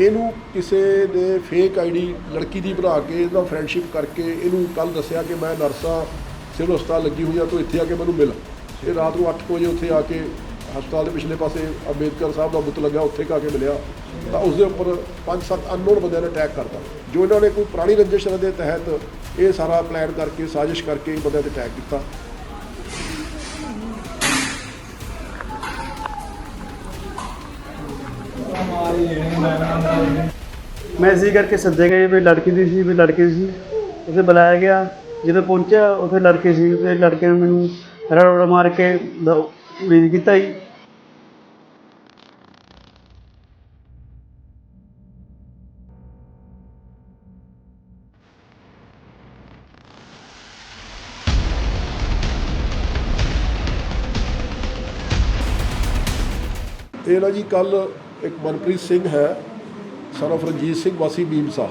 ਇਹਨੂੰ ਕਿਸੇ ਨੇ ਫੇਕ ਆਈਡੀ ਲੜਕੀ ਦੀ ਬਣਾ ਕੇ, ਇਹਦਾ ਫਰੈਂਡਸ਼ਿਪ ਕਰਕੇ, ਇਹਨੂੰ ਕੱਲ ਦੱਸਿਆ ਕਿ ਮੈਂ ਨਰਸਾਂ, ਸਿਵਲ ਹਸਪਤਾਲ ਲੱਗੀ ਹੋਈ ਆ, ਤੂੰ ਇੱਥੇ ਆ ਕੇ ਮੈਨੂੰ ਮਿਲ। ਇਹ ਰਾਤ ਨੂੰ 8 ਵਜੇ ਉੱਥੇ ਆ ਕੇ ਹਸਪਤਾਲ ਦੇ ਪਿਛਲੇ ਪਾਸੇ ਅੰਬੇਦਕਰ ਸਾਹਿਬ ਦਾ ਬੁੱਤ ਲੱਗਾ ਉੱਥੇ ਕਾ ਕੇ ਮਿਲਿਆ। ਤਾਂ ਉਸ ਦੇ ਉੱਪਰ ਪੰਜ ਸੱਤ ਅਨਨੋਨ ਬੰਦਿਆਂ ਨੇ ਅਟੈਕ ਕਰਤਾ। ਜੋ ਇਹਨਾਂ ਨੇ ਕੋਈ ਪੁਰਾਣੀ ਰੰਜਿਸ਼ ਦੇ ਤਹਿਤ ਇਹ ਸਾਰਾ ਪਲਾਨ ਕਰਕੇ, ਸਾਜ਼ਿਸ਼ ਕਰਕੇ ਇਹ ਬੰਦਿਆਂ ਤੇ ਅਟੈਕ ਕੀਤਾ। ਮੈਂ ਮੈਸੇਜ ਕਰਕੇ ਸੱਦੇ ਗਏ ਵੀ ਲੜਕੀ ਦੀ ਸੀ, ਵੀ ਲੜਕੀ ਦੀ ਸੀ। ਉਸੇ ਬੁਲਾਇਆ ਗਿਆ। ਜਦੋਂ ਪਹੁੰਚਿਆ, ਉੱਥੇ ਲੜਕੇ ਸੀ। ਤੇ ਲੜਕੇ ਨੇ ਮੈਨੂੰ ਰੜ ਮਾਰ ਕੇ ਰੀਜ ਕੀਤਾ ਜੀ। ਇਹ ਨਾ ਜੀ ਕੱਲ ਇੱਕ ਮਨਪ੍ਰੀਤ ਸਿੰਘ ਹੈ, son of ਰਣਜੀਤ ਸਿੰਘ, ਵਾਸੀ ਬੀਮਸਾ।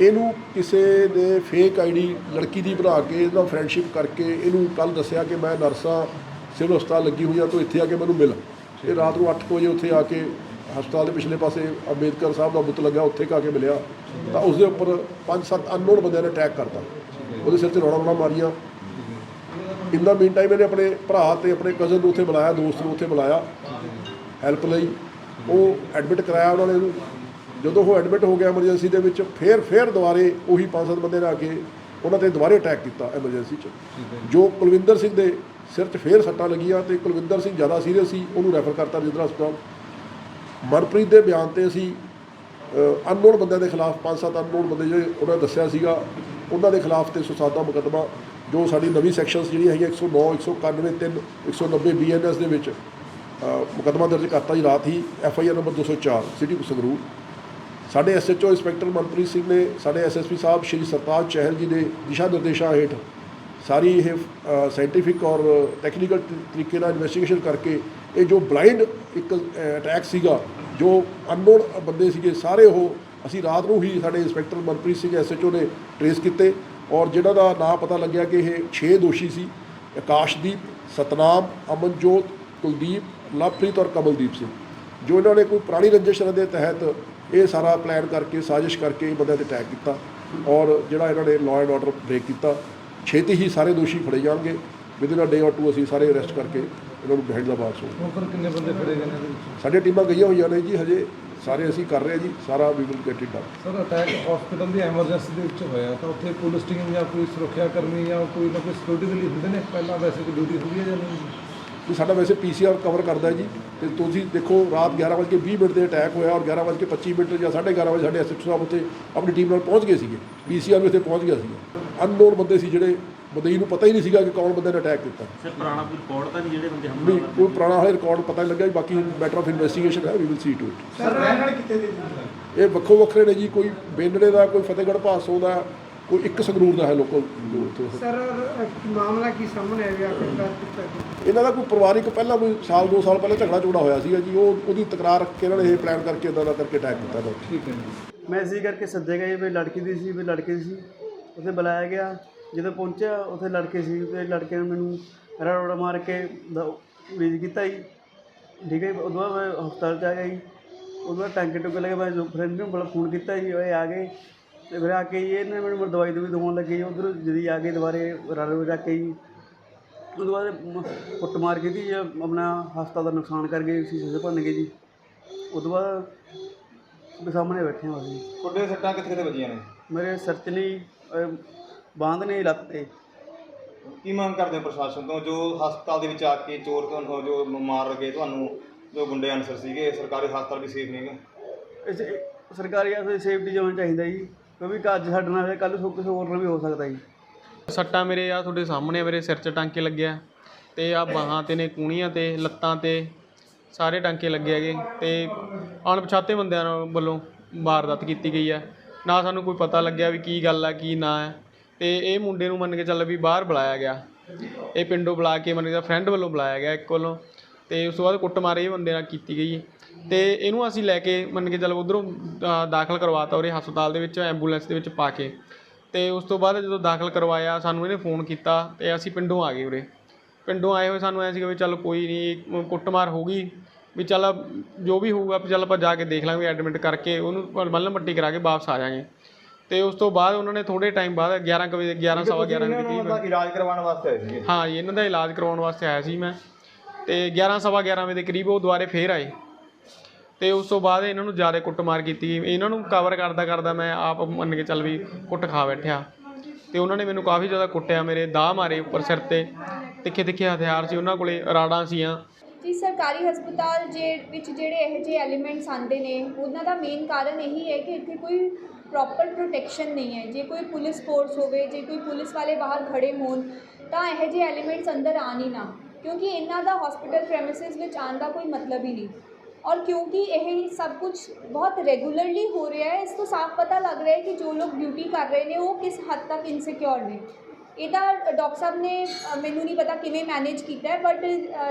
ਇਹਨੂੰ ਕਿਸੇ ਨੇ ਫੇਕ ਆਈਡੀ ਲੜਕੀ ਦੀ ਬਣਾ ਕੇ, ਇਹਦਾ ਫਰੈਂਡਸ਼ਿਪ ਕਰਕੇ ਇਹਨੂੰ ਕੱਲ ਦੱਸਿਆ ਕਿ ਮੈਂ ਨਰਸਾਂ, ਸਿਵਲ ਹਸਪਤਾਲ ਲੱਗੀ ਹੋਈ ਆ ਤੂੰ ਇੱਥੇ ਆ ਕੇ ਮੈਨੂੰ ਮਿਲ। ਇਹ ਰਾਤ ਨੂੰ 8 ਵਜੇ ਉੱਥੇ ਆ ਕੇ ਹਸਪਤਾਲ ਦੇ ਪਿਛਲੇ ਪਾਸੇ ਅੰਬੇਦਕਰ ਸਾਹਿਬ ਦਾ ਬੁੱਤ ਲੱਗਾ, ਉੱਥੇ ਕਾ ਕੇ ਮਿਲਿਆ। ਤਾਂ ਉਸ ਦੇ ਉੱਪਰ ਪੰਜ ਸੱਤ ਅਨਨੋਨ ਬੰਦਿਆਂ ਨੇ ਅਟੈਕ ਕਰਤਾ। ਉਹਦੇ ਸਿਰ ਤੇ ਰੋੜਾ ਰੋੜਾ ਮਾਰੀਆਂ। ਇਨ ਦਾ ਮੀਨ ਟਾਈਮ ਇਹਨੇ ਆਪਣੇ ਭਰਾ ਤੇ ਆਪਣੇ ਕਜ਼ਨ ਨੂੰ ਉੱਥੇ ਬੁਲਾਇਆ, ਦੋਸਤ ਨੂੰ ਉੱਥੇ ਬੁਲਾਇਆ। ਹੈਲਪ ਲਈ। ਉਹ ਐਡਮਿਟ ਕਰਾਇਆ ਉਹਨਾਂ ਨੇ ਇਹਨੂੰ। ਜਦੋਂ ਉਹ ਐਡਮਿਟ ਹੋ ਗਿਆ ਐਮਰਜੈਂਸੀ ਦੇ ਵਿੱਚ, ਫੇਰ ਫੇਰ ਦੁਬਾਰੇ ਉਹੀ ਪੰਜ ਸੱਤ ਬੰਦੇ ਨੇ ਆ ਕੇ ਉਹਨਾਂ ਤੇ ਦੁਬਾਰੇ ਅਟੈਕ ਕੀਤਾ ਐਮਰਜੈਂਸੀ 'ਚ। ਜੋ ਕੁਲਵਿੰਦਰ ਸਿੰਘ ਦੇ ਸਿਰ 'ਚ ਫੇਰ ਸੱਟਾਂ ਲੱਗੀਆਂ ਤੇ ਕੁਲਵਿੰਦਰ ਸਿੰਘ ਜ਼ਿਆਦਾ ਸੀਰੀਅਸ ਸੀ, ਉਹਨੂੰ ਰੈਫਰ ਕਰਤਾ ਰਜਿੰਦਰ ਹਸਪਤਾਲ। ਮਨਪ੍ਰੀਤ ਦੇ ਬਿਆਨ ਤੇ ਅਸੀਂ ਅਨਨੋਨ ਬੰਦਿਆਂ ਦੇ ਖਿਲਾਫ ਪੰਜ ਸੱਤ ਅਨਨੋਨ ਬੰਦੇ ਜਿਹੜੇ ਉਹਨਾਂ ਨੇ ਦੱਸਿਆ ਸੀਗਾ, ਉਹਨਾਂ ਦੇ ਖਿਲਾਫ ਤੇ ਦਾ ਮੁਕੱਦਮਾ ਜੋ ਸਾਡੀ ਨਵੀਂ ਸੈਕਸ਼ਨਸ ਜਿਹੜੀਆਂ ਹੈਗੀਆਂ 109 191 3 190 ਬੀਐਨਐਸ ਦੇ ਵਿੱਚ ਮੁਕੱਦਮਾ ਦਰਜ ਕਰਤਾ ਜੀ ਰਾਤ ਹੀ F I R number 204 city Sangrur. ਸਾਡੇ ਐਸਐਚਓ ਇੰਸਪੈਕਟਰ ਮਨਪ੍ਰੀਤ ਸਿੰਘ ਨੇ, ਸਾਡੇ ਐਸਐਸਪੀ ਸਾਹਿਬ ਸ਼੍ਰੀ ਸਰਤਾਜ ਚਹਿਲ ਜੀ ਦੇ ਦਿਸ਼ਾ ਨਿਰਦੇਸ਼ਾਂ ਹੇਠ ਸਾਰੀ ਇਹ ਸਾਇੰਟੀਫਿਕ ਔਰ ਟੈਕਨੀਕਲ ਤਰੀਕੇ ਨਾਲ ਇਨਵੈਸਟੀਗੇਸ਼ਨ ਕਰਕੇ ਇਹ ਜੋ ਬਲਾਈਂਡ ਇੱਕ ਅਟੈਕ ਸੀਗਾ, ਜੋ ਅਨਨੋਨ ਬੰਦੇ ਸੀਗੇ, ਸਾਰੇ ਉਹ ਅਸੀਂ ਰਾਤ ਨੂੰ ਹੀ ਸਾਡੇ ਇੰਸਪੈਕਟਰ ਮਨਪ੍ਰੀਤ ਸਿੰਘ ਐਸਐਚਓ ਨੇ ਟਰੇਸ ਕੀਤੇ ਔਰ ਜਿਹੜਾ ਦਾ ਨਾਂ ਪਤਾ ਲੱਗਿਆ ਕਿ ਇਹ 6 ਦੋਸ਼ੀ ਸੀ। ਆਕਾਸ਼ਦੀਪ, ਸਤਨਾਮ, ਅਮਨਜੋਤ, ਕੁਲਦੀਪ ਲਵਪ੍ਰੀਤ ਔਰ ਕਮਲਦੀਪ ਸਿੰਘ ਜੋ ਇਹਨਾਂ ਨੇ ਕੋਈ ਪੁਰਾਣੀ ਰੰਜਿਸ਼ ਦੇ ਤਹਿਤ ਇਹ ਸਾਰਾ ਪਲਾਨ ਕਰਕੇ ਸਾਜ਼ਿਸ਼ ਕਰਕੇ ਇਹ ਬੰਦਿਆਂ ਤੇ ਅਟੈਕ ਕੀਤਾ ਔਰ ਜਿਹੜਾ ਇਹਨਾਂ ਨੇ ਲਾਅ ਐਂਡ ਆਰਡਰ ਬ੍ਰੇਕ ਕੀਤਾ ਛੇਤੀ ਹੀ ਸਾਰੇ ਦੋਸ਼ੀ ਫੜੇ ਜਾਣਗੇ ਵਿਦਿਨ ਅ ਡੇ ਔਰ ਟੂ ਅਸੀਂ ਸਾਰੇ ਅਰੈਸਟ ਕਰਕੇ ਇਹਨਾਂ ਨੂੰ ਬਿਹਾਈਂਡ ਦਾ ਬਾਕਸ ਹੋ। ਫਿਰ ਕਿੰਨੇ ਬੰਦੇ ਫੜੇ ਗਏ ਨੇ ਸਾਡੀਆਂ ਟੀਮਾਂ ਗਈਆਂ ਹੋਈਆਂ ਨੇ ਜੀ ਹਜੇ ਸਾਰੇ ਅਸੀਂ ਕਰ ਰਹੇ ਹਾਂ ਜੀ ਸਾਰਾ we will get it done sir attack hospital the emergency ਦੇ ਵਿੱਚ ਹੋਇਆ ਤਾਂ ਉੱਥੇ ਪੁਲਿਸ ਟੀਮ ਜਾਂ ਕੋਈ ਸੁਰੱਖਿਆ ਕਰਮੀ ਜਾਂ ਕੋਈ ਨਾ ਕੋਈ ਸਿਕਿਉਰਿਟੀ ਦੇ ਲਈ ਹੁੰਦੇ ਨੇ? ਪਹਿਲਾਂ ਵੈਸੇ ਕੋਈ ਡਿਊਟੀ ਹੁੰਦੀ ਹੈ ਜਾਂ ਨਹੀਂ? ਇਹ ਸਾਡਾ ਵੈਸੇ ਪੀਸੀਆਰ ਕਵਰ ਕਰਦਾ ਜੀ। ਤੇ ਤੁਸੀਂ ਦੇਖੋ ਰਾਤ 11:20 ਮਿੰਟ ਦੇ ਅਟੈਕ ਹੋਇਆ ਔਰ 11:25 ਮਿੰਟ ਜਾਂ 11:30 ਵਜੇ ਸਾਡੇ ਐਸਐਚਓ ਸਾਹਿਬ ਉੱਥੇ ਆਪਣੀ ਟੀਮ ਨਾਲ ਪਹੁੰਚ ਗਏ ਸੀਗੇ। ਪੀਸੀਆਰ ਵੀ ਉੱਥੇ ਪਹੁੰਚ ਗਿਆ ਸੀਗਾ। ਅਨਨੋਨ ਬੰਦੇ ਸੀ ਜਿਹੜੇ ਬੰਦੇ ਨੂੰ ਪਤਾ ਹੀ ਨਹੀਂ ਸੀਗਾ ਕਿ ਕੌਣ ਬੰਦੇ ਨੇ ਅਟੈਕ ਕੀਤਾ। ਸਰ ਪੁਰਾਣਾ ਕੋਈ ਰਿਕਾਰਡ ਤਾਂ ਨਹੀਂ ਜਿਹੜੇ ਬੰਦੇ ਨਹੀਂ ਹਮਲਾ ਕੋਈ ਪੁਰਾਣਾ ਹਾਲੇ ਰਿਕਾਰਡ ਪਤਾ ਨਹੀਂ ਲੱਗਿਆ ਜੀ, ਬਾਕੀ ਮੈਟਰ ਆਫ ਇਨਵੈਸਟੀਗੇਸ਼ਨ ਹੈ we will see to it sir ਰਹਿਣ ਕਿੱਥੇ ਦੇ ਇਹ ਵੱਖੋ ਵੱਖਰੇ ਨੇ ਜੀ ਕੋਈ ਬੇਨੜੇ ਦਾ ਕੋਈ ਫਤਿਹਗੜ੍ਹ ਭਾਸੋਂ ਦਾ ਕੋਈ ਇੱਕ ਸੰਗਰੂਰ ਦਾ ਹੈ ਲੋਕਲ ਜੋ ਉੱਥੇ ਸਰ ਮਾਮਲਾ ਕੀ ਸਾਹਮਣੇ ਕੀਤਾ ਗਿਆ? ਇਹਨਾਂ ਦਾ ਕੋਈ ਪਰਿਵਾਰਿਕ ਪਹਿਲਾਂ ਕੋਈ ਸਾਲ ਦੋ ਸਾਲ ਪਹਿਲਾਂ ਝਗੜਾ ਝਗੜਾ ਹੋਇਆ ਸੀਗਾ ਜੀ ਉਹ ਉਹਦੀ ਤਕਰਾਰ ਰੱਖ ਕੇ ਇਹਨਾਂ ਨੇ ਇਹ ਪਲਾਨ ਕਰਕੇ ਇਦਾਂ ਦਾ ਕਰਕੇ ਅਟੈਕ ਕੀਤਾ। ਠੀਕ ਹੈ ਜੀ ਮੈਸੇਜ ਕਰਕੇ ਸੱਦੇ ਗਏ ਵੀ ਲੜਕੀ ਦੀ ਸੀ ਵੀ ਲੜਕੇ ਦੀ ਸੀ ਉਸੇ ਬੁਲਾਇਆ ਗਿਆ ਜਦੋਂ ਪਹੁੰਚਿਆ ਉੱਥੇ ਲੜਕੇ ਸੀ ਤੇ ਲੜਕੇ ਨੇ ਮੈਨੂੰ ਰੜ ਮਾਰ ਕੇ ਰੀਜ ਕੀਤਾ ਜੀ ਠੀਕ ਹੈ ਜੀ। ਉਦੋਂ ਬਾਅਦ ਮੈਂ ਹਸਪਤਾਲ ਚ ਆ ਗਿਆ ਜੀ ਉਦੋਂ ਬਾਅਦ ਟਾਂਕੇ ਟੁਕੇ ਲੱਗੇ ਮੈਂ ਫਰੈਂਡ ਨੂੰ ਬੜਾ ਫੋਨ ਕੀਤਾ ਜੀ ਉਹ ਆ ਗਏ ਤੇ ਫਿਰ ਆ ਕੇ ਜੀ ਇਹਨੇ ਮੈਨੂੰ ਦਵਾਈ ਦਵਾਈ ਦਵਾਉਣ ਲੱਗੇ ਉਧਰ ਜਦੀ ਆ ਕੇ ਦੁਬਾਰੇ ਰੜ ਵਜਾ ਕੇ ਜੀ। ਉਦੋਂ ਬਾਅਦ ਕੁੱਟ ਮਾਰ ਕੀਤੀ ਜੀ ਆਪਣਾ ਹਸਪਤਾਲ ਦਾ ਨੁਕਸਾਨ ਕਰ ਗਏ ਸ਼ੀਸ਼ੇ ਦੇ ਭੰਨ ਗਏ ਜੀ। ਉਦੋਂ ਬਾਅਦ ਵੀ ਸਾਹਮਣੇ ਬੈਠੇ ਹਾਂ ਅਸੀਂ। ਤੁਹਾਡੇ ਸੱਟਾਂ ਕਿੱਥੇ ਕਿੱਥੇ ਵੱਜੀਆਂ ਨੇ? ਮੇਰੇ ਸਿਰ 'ਚ ਨਹੀਂ ਅਹ, ਬਾਂਹ ਨਹੀਂ ਲੱਤ ਤੇ। ਕੀ ਮੰਗ ਕਰਦੇ ਹੋ ਪ੍ਰਸ਼ਾਸਨ ਤੋਂ? ਜੋ ਹਸਪਤਾਲ ਦੇ ਵਿੱਚ ਆ ਕੇ ਚੋਰ ਤੁਹਾਨੂੰ ਜੋ ਮਾਰ ਗਏ ਤੁਹਾਨੂੰ ਜੋ ਗੁੰਡੇ ਅਨਸਰ ਸੀਗੇ ਸਰਕਾਰੀ ਹਸਪਤਾਲ ਵੀ ਸੇਫ ਨਹੀਂਗੇ ਇਸ ਸਰਕਾਰੀ ਹਸਪਤਾਲ ਸੇਫਟੀ ਹੋਣੀ ਚਾਹੀਦਾ ਜੀ। ਕਿਉਂਕਿ ਅੱਜ ਸਾਡੇ ਨਾਲ ਹੋਇਆ ਕੱਲ੍ਹ ਨੂੰ ਕਿਸੇ ਹੋਰ ਨਾਲ ਵੀ ਹੋ ਸਕਦਾ ਜੀ। ਸੱਟਾਂ ਮੇਰੇ ਆ ਤੁਹਾਡੇ ਸਾਹਮਣੇ ਆ, ਮੇਰੇ ਸਿਰ 'ਚ ਟਾਂਕੇ ਲੱਗਿਆ ਤੇ ਆ ਬਾਹਾਂ ਤੇ ਨੇ ਕੂਣੀਆਂ ਤੇ ਲੱਤਾਂ ਤੇ ਸਾਰੇ ਟਾਂਕੇ ਲੱਗੇ ਹੈਗੇ ਤੇ ਅਣਪਛਾਤੇ ਬੰਦਿਆਂ ਨਾਲ ਵੱਲੋਂ ਵਾਰਦਾਤ ਕੀਤੀ ਗਈ ਹੈ ਨਾ ਸਾਨੂੰ ਕੋਈ ਪਤਾ ਲੱਗਿਆ ਵੀ ਕੀ ਗੱਲ ਆ ਕੀ ਨਾ ਹੈ ਤੇ ਇਹ ਮੁੰਡੇ ਨੂੰ ਮੰਨ ਕੇ ਚੱਲ ਵੀ ਬਾਹਰ ਬੁਲਾਇਆ ਗਿਆ। ਇਹ ਪਿੰਡੋਂ ਬੁਲਾ ਕੇ ਮੰਨ ਕੇ ਫਰੈਂਡ ਵੱਲੋਂ ਬੁਲਾਇਆ ਗਿਆ ਇੱਕ ਵੱਲੋਂ। ਤੇ ਉਸ ਤੋਂ ਬਾਅਦ ਕੁੱਟਮਾਰ ਇਹ ਬੰਦੇ ਨਾਲ ਕੀਤੀ ਗਈ ਤੇ ਇਹਨੂੰ ਅਸੀਂ ਲੈ ਕੇ ਮੰਨ ਕੇ ਚੱਲ ਉਧਰੋਂ ਦਾਖਲ ਕਰਵਾਤਾ ਉਰੇ ਹਸਪਤਾਲ ਦੇ ਵਿੱਚ ਐਂਬੂਲੈਂਸ ਦੇ ਵਿੱਚ ਪਾ ਕੇ। ਤੇ ਉਸ ਤੋਂ ਬਾਅਦ ਜਦੋਂ ਦਾਖਲ ਕਰਵਾਇਆ ਸਾਨੂੰ ਇਹਨੇ ਫੋਨ ਕੀਤਾ ਤੇ ਅਸੀਂ ਪਿੰਡੋਂ ਆ ਗਏ ਉਰੇ। ਪਿੰਡੋਂ ਆਏ ਹੋਏ ਸਾਨੂੰ ਐਂ ਸੀਗਾ ਵੀ ਚੱਲ ਕੋਈ ਨਹੀਂ ਕੁੱਟਮਾਰ ਹੋ ਗਈ। ਵੀ ਚੱਲ ਜੋ ਵੀ ਹੋਊਗਾ ਵੀ ਚੱਲ ਆਪਾਂ ਜਾ ਕੇ ਦੇਖ ਲਾਂਗੇ ਐਡਮਿਟ ਕਰਕੇ ਉਹਨੂੰ ਮੱਲਮ ਪੱਟੀ ਕਰਾ ਕੇ ਵਾਪਸ ਆ ਜਾਾਂਗੇ। ਤੇ ਉਸ ਤੋਂ ਬਾਅਦ ਉਹਨਾਂ ਨੇ ਥੋੜੇ ਟਾਈਮ ਬਾਅਦ 11 ਕੁ ਵਜੇ 11 ਸਵਾ 11 ਵਜੇ ਉਹਨਾਂ ਦੀ ਦਾ ਇਲਾਜ ਕਰਵਾਉਣ ਵਾਸਤੇ ਆਏ ਸੀਗੇ। ਹਾਂ ਜੀ ਇਹਨਾਂ ਦਾ ਇਲਾਜ ਕਰਵਾਉਣ ਵਾਸਤੇ ਆਇਆ ਸੀ ਮੈਂ। ਤੇ 11 ਸਵਾ 11 ਵਜੇ ਦੇ ਕਰੀਬ ਉਹ ਦੁਬਾਰੇ ਫੇਰ ਆਏ। ਤੇ ਉਸ ਤੋਂ ਬਾਅਦ ਇਹਨਾਂ ਨੂੰ ਜ਼ਿਆਦਾ ਕੁੱਟਮਾਰ ਕੀਤੀ। ਇਹਨਾਂ ਨੂੰ ਕਵਰ ਕਰਦਾ ਕਰਦਾ ਮੈਂ ਆਪ ਮੰਨ ਕੇ ਚੱਲ ਵੀ ਕੁੱਟ ਖਾ ਬੈਠਿਆ। ਤੇ ਉਹਨਾਂ ਨੇ ਮੈਨੂੰ ਕਾਫੀ ਜ਼ਿਆਦਾ ਕੁੱਟਿਆ, ਮੇਰੇ ਦਾਅ ਮਾਰੇ ਉੱਪਰ ਸਿਰ ਤੇ। ਤਿੱਖੇ ਤਿੱਖੇ ਹਥਿਆਰ ਸੀ, ਉਹਨਾਂ ਕੋਲੇ ਰਾੜਾਂ ਸੀਆਂ। ਜੀ, ਸਰਕਾਰੀ ਹਸਪਤਾਲ ਜੇ ਵਿੱਚ ਜਿਹੜੇ ਇਹੋ ਜਿਹੇ ਐਲੀਮੈਂਟਸ ਆਉਂਦੇ ਨੇ, ਉਹਨਾਂ ਦਾ ਮੇਨ ਕਾਰਨ ਇਹੀ ਹੈ ਕਿ ਇੱਥੇ ਕੋਈ ਪ੍ਰੋਪਰ ਪ੍ਰੋਟੈਕਸ਼ਨ ਨਹੀਂ ਹੈ। ਜੇ ਕੋਈ ਪੁਲਿਸ ਫੋਰਸ ਹੋਵੇ, ਜੇ ਕੋਈ ਪੁਲਿਸ ਵਾਲੇ ਬਾਹਰ ਖੜੇ ਹੋਣ, ਤਾਂ ਇਹੋ ਜਿਹੇ ਐਲੀਮੈਂਟਸ ਅੰਦਰ ਆਣ ਹੀ ਨਾ। ਕਿਉਂਕਿ ਇਹਨਾਂ ਦਾ ਹਸਪੀਟਲ ਪ੍ਰੈਮਿਸਿਸ ਵਿੱਚ ਆਉਣ ਦਾ ਕੋਈ ਮਤਲਬ ਹੀ ਨਹੀਂ। ਔਰ ਕਿਉਂਕਿ ਇਹ ਸਭ ਕੁਝ ਬਹੁਤ ਰੈਗੂਲਰਲੀ ਹੋ ਰਿਹਾ ਹੈ, ਇਸ ਤੋਂ ਸਾਫ਼ ਪਤਾ ਲੱਗ ਰਿਹਾ ਹੈ ਕਿ ਜੋ ਲੋਕ ਡਿਊਟੀ ਕਰ ਰਹੇ ਨੇ, ਉਹ ਕਿਸ ਹੱਦ ਤੱਕ ਇਨਸਿਕਿਉਰ ਨੇ। ਇਹ ਤਾਂ ਡਾਕਟਰ ਸਾਹਿਬ ਨੇ ਮੈਨੂੰ ਨਹੀਂ ਪਤਾ ਕਿਵੇਂ ਮੈਨੇਜ ਕੀਤਾ ਹੈ ਬਟ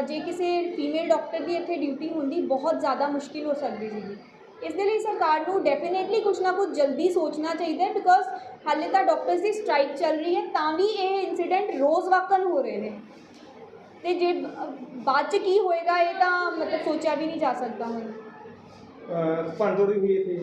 ਜੇ ਕਿਸੇ ਫੀਮੇਲ ਡਾਕਟਰ ਦੀ ਇੱਥੇ ਡਿਊਟੀ ਹੁੰਦੀ, ਬਹੁਤ ਜ਼ਿਆਦਾ ਮੁਸ਼ਕਿਲ ਹੋ ਸਕਦੀ ਸੀਗੀ। ਇਸ ਦੇ ਲਈ ਸਰਕਾਰ ਨੂੰ ਡੈਫੀਨੇਟਲੀ ਕੁਝ ਨਾ ਕੁਝ ਜਲਦੀ ਸੋਚਣਾ ਚਾਹੀਦਾ ਹੈ ਬਿਕੋਜ਼ ਹਾਲੇ ਤਾਂ ਡਾਕਟਰਸ ਦੀ ਸਟ੍ਰਾਈਕ ਚੱਲ ਰਹੀ ਹੈ, ਤਾਂ ਵੀ ਇਹ ਇਨਸੀਡੈਂਟ ਰੋਜ਼ ਵਾਕਨ ਹੋ ਰਹੇ ਨੇ। ਤੇ ਜੇ ਬਾਅਦ ਚ ਕੀ ਹੋਏਗਾ ਇਹ ਤਾਂ ਮਤਲਬ ਸੋਚਿਆ ਵੀ ਨਹੀਂ ਜਾ ਸਕਦਾ ਹੁਣ। ਭੰਡੋਰੀ ਹੋਈ ਇੱਥੇ?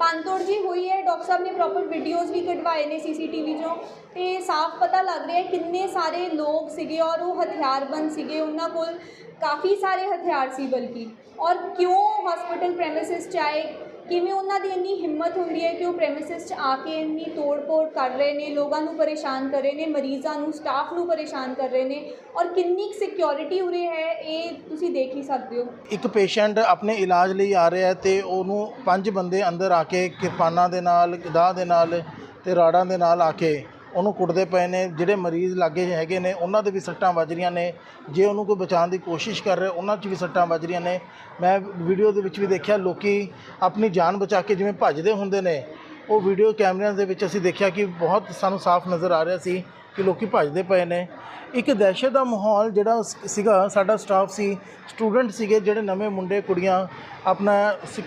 ਪੰਤੋੜ ਜੀ ਹੋਈ ਹੈ। ਡਾਕਟਰ ਸਾਹਿਬ ਨੇ ਪ੍ਰੋਪਰ ਵੀਡੀਓਜ਼ ਵੀ ਕਢਵਾਏ ਨੇ ਸੀਸੀਟੀਵੀ ਚੋਂ। ਤੇ ਸਾਫ਼ ਪਤਾ ਲੱਗ ਰਿਹਾ ਹੈ ਕਿੰਨੇ ਸਾਰੇ ਲੋਕ ਸੀਗੇ ਔਰ ਉਹ ਹਥਿਆਰਬੰਦ ਸੀਗੇ। ਉਹਨਾਂ ਕੋਲ ਕਾਫੀ ਸਾਰੇ ਹਥਿਆਰ ਸੀ ਬਲਕਿ। ਔਰ ਕਿਉਂ ਹਸਪੀਟਲ ਪ੍ਰੈਮਿਸਿਸ 'ਚ ਆਏ? ਕਿਵੇਂ ਉਹਨਾਂ ਦੀ ਇੰਨੀ ਹਿੰਮਤ ਹੁੰਦੀ ਹੈ ਕਿ ਉਹ ਪ੍ਰੈਮਿਸਿਸ 'ਚ ਆ ਕੇ ਇੰਨੀ ਤੋੜ ਫੋੜ ਕਰ ਰਹੇ ਨੇ, ਲੋਕਾਂ ਨੂੰ ਪਰੇਸ਼ਾਨ ਕਰ ਰਹੇ ਨੇ, ਮਰੀਜ਼ਾਂ ਨੂੰ ਸਟਾਫ ਨੂੰ ਪਰੇਸ਼ਾਨ ਕਰ ਰਹੇ ਨੇ ਔਰ ਕਿੰਨੀ ਸਿਕਿਉਰਿਟੀ ਉਰੇ ਹੈ, ਇਹ ਤੁਸੀਂ ਦੇਖ ਹੀ ਸਕਦੇ ਹੋ। ਇੱਕ ਪੇਸ਼ੈਂਟ ਆਪਣੇ ਇਲਾਜ ਲਈ ਆ ਰਿਹਾ ਹੈ ਤੇ ਉਹਨੂੰ ਪੰਜ ਬੰਦੇ ਅੰਦਰ ਆ ਕੇ ਕਿਰਪਾਨਾਂ ਦੇ ਨਾਲ, ਗਦਾਹ ਦੇ ਨਾਲ ਤੇ ਰਾੜਾਂ ਦੇ ਨਾਲ ਆ ਕੇ ਉਹਨੂੰ ਕੁੱਟਦੇ ਪਏ ਨੇ, ਜਿਹੜੇ ਮਰੀਜ਼ ਲਾਗੇ ਹੈਗੇ ਨੇ, ਉਹਨਾਂ ਦੇ ਵੀ ਸੱਟਾਂ ਵੱਜ ਰਹੀਆਂ ਨੇ। ਜੇ ਉਹਨੂੰ ਕੋਈ ਬਚਾਉਣ ਦੀ ਕੋਸ਼ਿਸ਼ ਕਰ ਰਿਹਾ, ਉਹਨਾਂ 'ਚ ਵੀ ਸੱਟਾਂ ਵੱਜ ਰਹੀਆਂ ਨੇ। ਮੈਂ ਵੀਡੀਓ ਦੇ ਵਿੱਚ ਵੀ ਦੇਖਿਆ, ਲੋਕੀ ਆਪਣੀ ਜਾਨ ਬਚਾ ਕੇ ਜਿਵੇਂ ਭੱਜਦੇ ਹੁੰਦੇ ਨੇ, ਉਹ ਵੀਡੀਓ ਕੈਮਰਿਆਂ ਦੇ ਵਿੱਚ ਅਸੀਂ ਦੇਖਿਆ ਕਿ ਬਹੁਤ ਸਾਨੂੰ ਸਾਫ਼ ਨਜ਼ਰ ਆ ਰਿਹਾ ਸੀ ਕਿ ਲੋਕੀ ਭੱਜਦੇ ਪਏ ਨੇ। ਇੱਕ ਦਹਿਸ਼ਤ ਦਾ ਮਾਹੌਲ ਜਿਹੜਾ ਸੀਗਾ, ਸਾਡਾ ਸਟਾਫ ਸੀ, ਸਟੂਡੈਂਟ ਸੀਗੇ, ਜਿਹੜੇ ਨਵੇਂ ਮੁੰਡੇ, ਕੁੜੀਆਂ ਆਪਣਾ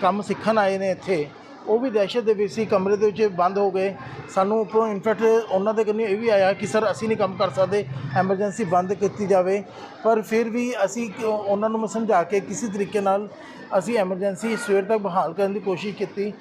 ਕੰਮ ਸਿੱਖਣ ਆਏ ਨੇ ਇੱਥੇ। ਉਹ ਵੀ ਦਹਿਸ਼ਤ ਦੇ ਵਿੱਚ ਸੀ, ਕਮਰੇ ਦੇ ਵਿੱਚ ਬੰਦ ਹੋ ਗਏ। ਸਾਨੂੰ ਉੱਪਰੋਂ ਇਨਫੈਕਟ ਉਹਨਾਂ ਦੇ ਕੰਨੀ ਇਹ ਵੀ ਆਇਆ ਕਿ ਸਰ ਅਸੀਂ ਨਹੀਂ ਕੰਮ ਕਰ ਸਕਦੇ ਐਮਰਜੈਂਸੀ ਬੰਦ ਕੀਤੀ ਜਾਵੇ। ਪਰ ਫਿਰ ਵੀ ਅਸੀਂ ਉਹਨਾਂ ਨੂੰ ਸਮਝਾ ਕੇ ਕਿਸੇ ਤਰੀਕੇ ਨਾਲ ਅਸੀਂ ਐਮਰਜੈਂਸੀ ਸਵੇਰ ਤੱਕ ਬਹਾਲ ਕਰਨ ਦੀ ਕੋਸ਼ਿਸ਼ ਕੀਤੀ।